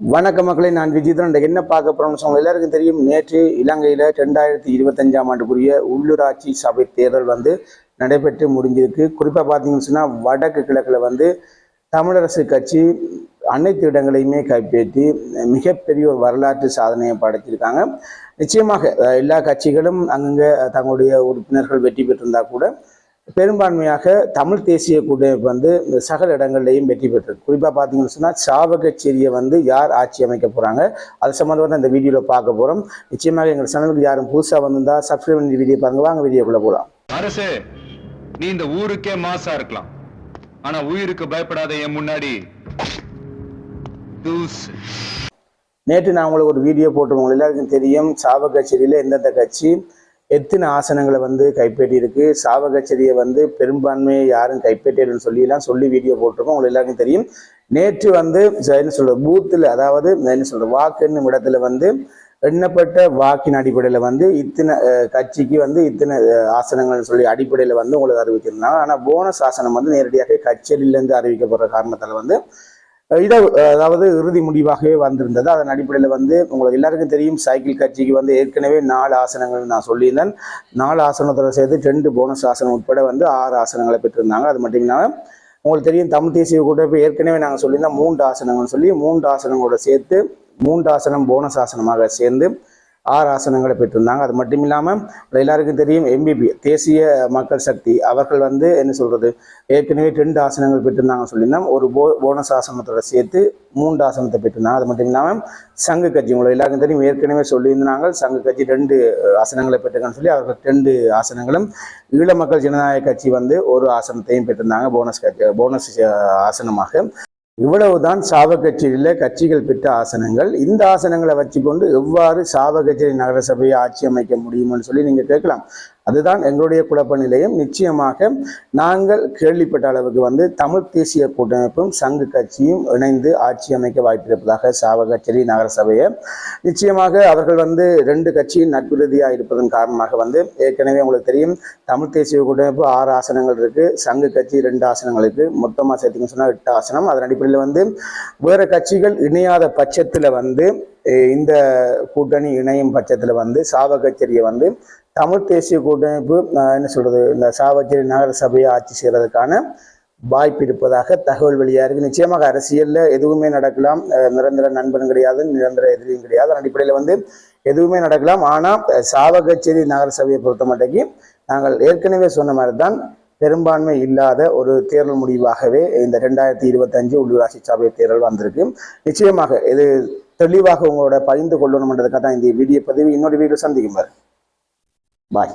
வணக்க மக்களை நான் விஜிதன் இன்றைக்கு என்ன பார்க்க போறோம்னு சொன்ன எல்லாருக்கும் தெரியும் நேற்று இலங்கையில் ரெண்டாயிரத்தி இருபத்தஞ்சாம் ஆண்டுக்குரிய உள்ளூராட்சி சபை தேர்தல் வந்து நடைபெற்று முடிஞ்சிருக்கு. குறிப்பாக பார்த்தீங்கன்னு சொன்னால் வடக்கு கிழக்கில் வந்து தமிழரசு கட்சி அனைத்து இடங்களையுமே கைப்பற்றி மிகப்பெரிய ஒரு வரலாற்று சாதனையை படைச்சிருக்காங்க. நிச்சயமாக எல்லா கட்சிகளும் அங்கங்கே தங்களுடைய உறுப்பினர்கள் வெற்றி பெற்றிருந்தா கூட பெரும்பான்மையாக தமிழ் தேசிய கூட்டமைப்பு வந்து இந்த சகல இடங்கள்லையும் வெற்றி பெற்றிருக்கு. குறிப்பாக பார்த்தீங்கன்னு சொன்னால் சாவகச்சேரியை வந்து யார் ஆட்சி அமைக்க போகிறாங்க அது சம்மந்தமாக இந்த வீடியோவில் பார்க்க போகிறோம் நிச்சயமாக எங்கள் சேனலுக்கு யாரும் புதுசாக வந்திருந்தா சப்ஸ்கிரைப் பண்ணி வீடியோ பாருங்க. வாங்க வீடியோக்குள்ளே போகலாம் அரசே நீ இந்த ஊருக்கே மாசா இருக்கலாம். ஆனா உயிருக்கு பயப்படாத என் முன்னாடி நேற்று நான் உங்களுக்கு ஒரு வீடியோ போட்டிருக்கோம் உங்களுக்கு எல்லாருக்கும் தெரியும் சாவகச்சேரியில் எந்தெந்த கட்சி எத்தனை ஆசனங்களை வந்து கைப்பற்றியிருக்கு? சாவகச்சேரியை வந்து பெரும்பான்மையை யாரும் கைப்பற்றலன்னு சொல்லிலாம் சொல்லி வீடியோ போட்டிருக்கோம். உங்களுக்கு எல்லாருக்கும் தெரியும். நேற்று வந்து என்ன சொல்ற பூத்தில் அதாவது என்ன சொல்ற வாக்கு என்னும் இடத்துல வந்து எண்ணப்பட்ட வாக்கின் அடிப்படையில் வந்து இத்தனை கட்சிக்கு வந்து இத்தனை ஆசனங்கள்னு சொல்லி அடிப்படையில் வந்து உங்களுக்கு அறிவிச்சிருந்தாங்க ஆனால் போனஸ் ஆசனம் வந்து நேரடியாக கச்சேரியிலேருந்து அறிவிக்கப்படுற காரணத்தால் வந்து இதை அதாவது இறுதி முடிவாகவே வந்திருந்தது. அதன் அடிப்படையில் வந்து உங்களுக்கு எல்லாருக்கும் தெரியும் சைக்கிள் கட்சிக்கு வந்து ஏற்கனவே நாலு ஆசனங்கள் நான் சொல்லியிருந்தேன். நாலு ஆசனத்தோட சேர்த்து ரெண்டு போனஸ் ஆசனம் உட்பட வந்து ஆறு ஆசனங்களை பெற்றிருந்தாங்க. அது மட்டும் இல்லாமல் உங்களுக்கு தெரியும் தமிழ் தேசிய கூட்டமைப்பு ஏற்கனவே நாங்கள் சொல்லியிருந்தோம் மூன்று ஆசனங்கள்னு சொல்லி மூன்று ஆசனங்களோட சேர்த்து மூன்று ஆசனம் போனஸ் ஆசனமாக சேர்ந்து ஆறு ஆசனங்களை பெற்றிருந்தாங்க. அது மட்டும் இல்லாமல் எல்லாருக்கும் தெரியும் எம்பிபி தேசிய மக்கள் சக்தி அவர்கள் வந்து என்ன சொல்கிறது ஏற்கனவே ரெண்டு ஆசனங்கள் பெற்றிருந்தாங்கன்னு சொல்லியிருந்தோம். ஒரு போ போனஸ் ஆசனத்தோட சேர்த்து மூன்று ஆசனத்தை பெற்றிருந்தாங்க. அது மட்டும் இல்லாமல் சங்கு கட்சி உங்களை எல்லாருக்கும் தெரியும் ஏற்கனவே சொல்லியிருந்தாங்க. சங்கு கட்சி ரெண்டு ஆசனங்களை பெற்றிருக்காங்கன்னு சொல்லி அவர்கள் ரெண்டு ஆசனங்களும் ஈழ மக்கள் ஜனநாயக கட்சி வந்து ஒரு ஆசனத்தையும் பெற்றிருந்தாங்க போனஸ் கட்சி போனஸ் ஆசனமாக. இவ்வளவுதான் சாவகச்சேரியில் கட்சிகள் பெற்ற ஆசனங்கள். இந்த ஆசனங்களை வச்சுக்கொண்டு எவ்வாறு சாவகச்சேரி நகரசபையை ஆட்சி அமைக்க முடியும்னு சொல்லி நீங்க கேட்கலாம். அதுதான் எங்களுடைய குழப்ப நிலையம் நிச்சயமாக நாங்கள் கேள்விப்பட்ட அளவுக்கு வந்து தமிழ் தேசிய கூட்டமைப்பும் சங்கு கட்சியும் இணைந்து ஆட்சி அமைக்க வாய்ப்பிருப்பதாக சாவகச்சேரி நகரசபையை. நிச்சயமாக அவர்கள் வந்து ரெண்டு கட்சியும் நட்புறுதியாக இருப்பதன் காரணமாக வந்து ஏற்கனவே உங்களுக்கு தெரியும் தமிழ் தேசிய கூட்டமைப்பு ஆறு ஆசனங்கள் இருக்கு சங்கு கட்சி ரெண்டு ஆசனங்கள் இருக்கு. மொத்தமாக சேர்த்தீங்கன்னு சொன்னால் எட்டு ஆசனம். அதன் அடிப்படையில் வந்து வேறு கட்சிகள் இணையாத பட்சத்தில் வந்து இந்த கூட்டணி இணையும் பட்சத்தில் வந்து சாவகச்சேரியை வந்து தமிழ் தேசிய கூட்டமைப்பு என்ன சொல்கிறது இந்த சாவகச்சேரி நகர சபையை ஆட்சி செய்கிறதுக்கான வாய்ப்பு இருப்பதாக தகவல் வெளியாக இருக்குது நிச்சயமாக அரசியலில் எதுவுமே நடக்கலாம். நிரந்தர நண்பன் கிடையாது நிரந்தர எதிரியும் கிடையாது. அதன் அடிப்படையில் வந்து எதுவுமே நடக்கலாம். ஆனால் சாவகச்சேரி நகரசபையை பொறுத்த மட்டைக்கு நாங்கள் ஏற்கனவே சொன்ன மாதிரி தான் பெரும்பான்மை இல்லாத ஒரு தேர்தல் முடிவாகவே இந்த ரெண்டாயிரத்தி இருபத்தஞ்சு உள்ளூராட்சி சபை தேர்தல் வந்திருக்கு. நிச்சயமாக இது தெளிவாக உங்களோட பகிர்ந்து கொள்ளணும்ன்றதுக்காக தான் இந்த வீடியோ பதிவு. இன்னொரு வீடியோ சந்திக்கும் பாய்